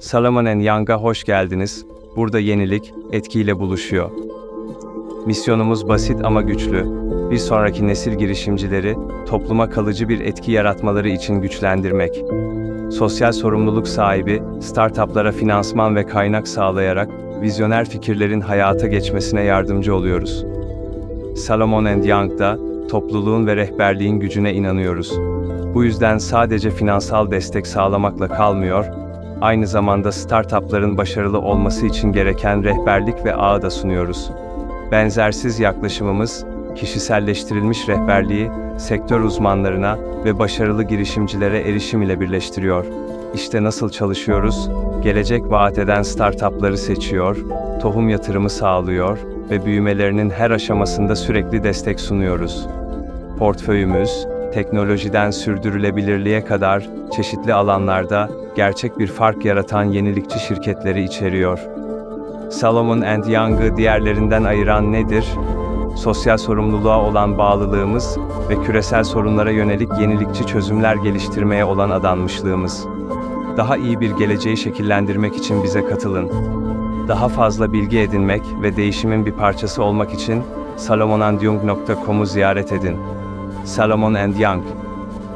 Salomon Young'a hoş geldiniz. Burada yenilik, etkiyle buluşuyor. Misyonumuz basit ama güçlü. Bir sonraki nesil girişimcileri, topluma kalıcı bir etki yaratmaları için güçlendirmek. Sosyal sorumluluk sahibi, startuplara finansman ve kaynak sağlayarak, vizyoner fikirlerin hayata geçmesine yardımcı oluyoruz. Salomon Young'da, topluluğun ve rehberliğin gücüne inanıyoruz. Bu yüzden sadece finansal destek sağlamakla kalmıyor, aynı zamanda startupların başarılı olması için gereken rehberlik ve ağı da sunuyoruz. Benzersiz yaklaşımımız, kişiselleştirilmiş rehberliği sektör uzmanlarına ve başarılı girişimcilere erişim ile birleştiriyor. İşte nasıl çalışıyoruz? Gelecek vaat eden startupları seçiyor, tohum yatırımı sağlıyor ve büyümelerinin her aşamasında sürekli destek sunuyoruz. Portföyümüz, teknolojiden sürdürülebilirliğe kadar çeşitli alanlarda gerçek bir fark yaratan yenilikçi şirketleri içeriyor. Salomon Young'ı diğerlerinden ayıran nedir? Sosyal sorumluluğa olan bağlılığımız ve küresel sorunlara yönelik yenilikçi çözümler geliştirmeye olan adanmışlığımız. Daha iyi bir geleceği şekillendirmek için bize katılın. Daha fazla bilgi edinmek ve değişimin bir parçası olmak için salomonandyung.com'u ziyaret edin. Salomon Young,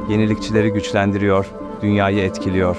yenilikçileri güçlendiriyor, dünyayı etkiliyor.